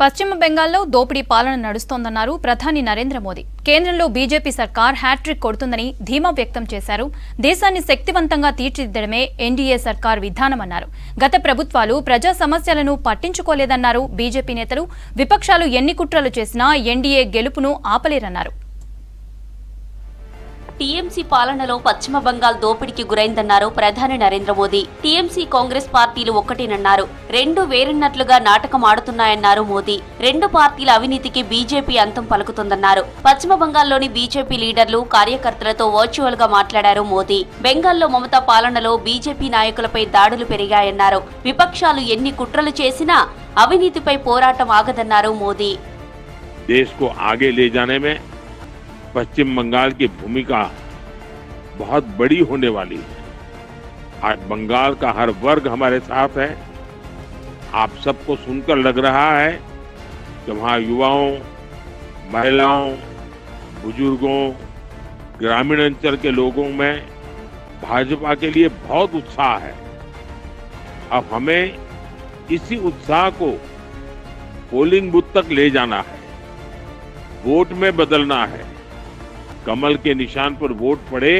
పశ్చిమ బెంగాల్లో దోపిడీ పాలన నడుస్తోందన్నారు ప్రధాని నరేంద్ర మోదీ. కేంద్రంలో బీజేపీ సర్కార్ హ్యాట్రిక్ కొడుతుందని ధీమా వ్యక్తం చేశారు. దేశాన్ని శక్తివంతంగా తీర్చిదిద్దడమే ఎన్డీఏ సర్కార్ విధానమన్నారు గత ప్రభుత్వాలు ప్రజా సమస్యలను పట్టించుకోలేదన్నారు బీజేపీ నేతలు. విపక్షాలు ఎన్ని కుట్రలు చేసినా ఎన్డీఏ గెలుపును ఆపలేరన్నారు. టీఎంసీ పాలనలో పశ్చిమ బంగాల్ దోపిడీకి గురైందన్నారు ప్రధాని నరేంద్ర మోదీ టీఎంసీ కాంగ్రెస్ పార్టీలు ఒక్కటేనన్నారు రెండు వేరున్నట్లుగా నాటకం ఆడుతున్నాయన్నారు మోదీ రెండు పార్టీల అవినీతికి బీజేపీ అంతం పలుకుతుందన్నారు పశ్చిమ బంగాల్లోని బీజేపీ లీడర్లు కార్యకర్తలతో వర్చువల్ గా మాట్లాడారు మోదీ బెంగాల్లో మమతా పాలనలో బీజేపీ నాయకులపై దాడులు పెరిగాయన్నారు విపక్షాలు ఎన్ని కుట్రలు చేసినా అవినీతిపై పోరాటం ఆగదన్నారు మోదీ देश को आगे ले जाने में पश्चिम बंगाल की भूमिका बहुत बड़ी होने वाली है। आज बंगाल का हर वर्ग हमारे साथ है। आप सबको सुनकर लग रहा है कि वहाँ युवाओं, महिलाओं, बुज़ुर्गों, ग्रामीण अंचल के लोगों में भाजपा के लिए बहुत उत्साह है। अब हमें इसी उत्साह को पोलिंग बूथ तक ले जाना है। वोट में बदलना है। कमल के निशान पर वोट पड़े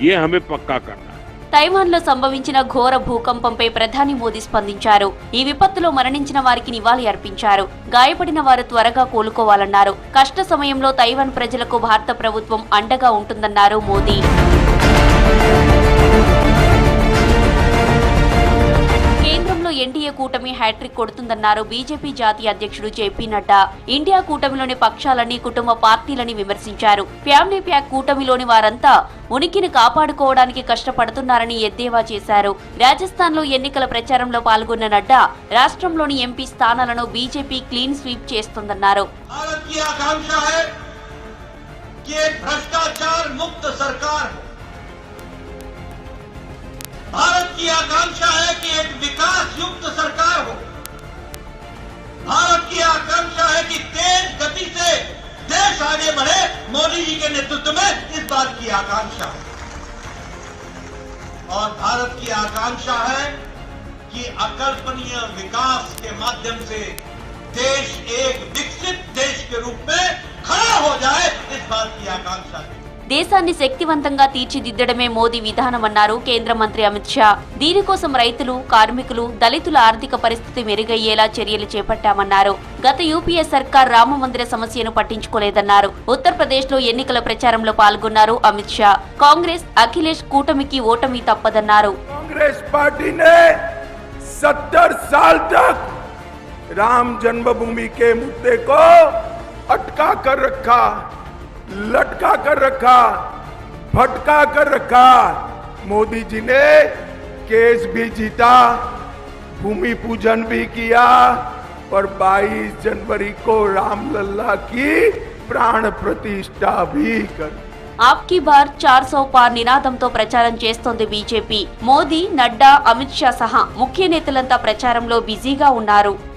ये हमें पक्का करना है తైవాన్లో సంభవించిన ఘోర భూకంపంపై ప్రధాని మోదీ స్పందించారు ఈ విపత్తులో మరణించిన వారికి నివాళి అర్పించారు గాయపడిన వారు త్వరగా కోలుకోవాలన్నారు కష్ట సమయంలో తైవాన్ ప్రజలకు భారత ప్రభుత్వం అండగా ఉంటుందన్నారు మోదీ హ్యాట్రిక్ కొడుతుందన్నారు బీజేపీ జాతీయ అధ్యక్షుడు జేపీ నడ్డా. ఇండియా కూటమిలోని పక్షాలని కుటుంబ పార్టీలని విమర్శించారు. ఫ్యామిలీ ప్యాక్ కూటమిలోని వారంతా ఉనికిని కాపాడుకోవడానికి కష్టపడుతున్నారని ఎద్దేవా చేశారు. రాజస్థాన్లో ఎన్నికల ప్రచారంలో పాల్గొన్న నడ్డా రాష్ట్రంలోని ఎంపీ స్థానాలను బీజేపీ క్లీన్ స్వీప్ చేస్తుందన్నారు. భ్రష్టాచార్ ముక్త సర్కార్ భారత్కి ఆకాంక్ష मोदी जी के नेतृत्व में इस बात की आकांक्षा। है और भारत की आकांक्षा है कि अकल्पनीय विकास के माध्यम से देश एक विकसित देश के रूप में దేశాన్ని శక్తివంతంగా తీర్చిదిద్దడమే మోదీ విధానమన్నారు కేంద్ర మంత్రి అమిత్ షా దీనికోసం రైతులు కార్మికులు దళితుల ఆర్థిక పరిస్థితి మెరుగయ్యేలా చర్యలు చేపట్టామన్నారు గత యూపీఏ సర్కార్ రామ మందిర సమస్యను పట్టించుకోలేదన్నారు ఉత్తరప్రదేశ్ లో ఎన్నికల ప్రచారంలో పాల్గొన్నారు అమిత్ షా కాంగ్రెస్ అఖిలేష్ కూటమికి ఓటమి తప్పదన్నారు कांग्रेस पार्टी ने सत्तर साल तक राम जन्मभूमि के मुद्दे को अटका कर रखा लटका कर रखा भटका कर रखा मोदी जी ने केस भी जीता भूमि पूजन भी किया और 22 जनवरी को रामलला की प्राण प्रतिष्ठा भी कर ఆప్కి బార్ చార్ సౌ పార్ నినాదంతో ప్రచారం చేస్తోంది బీజేపీ మోదీ నడ్డా అమిత్ షా సహా ముఖ్య నేతలంతా ప్రచారంలో బిజీగా ఉన్నారు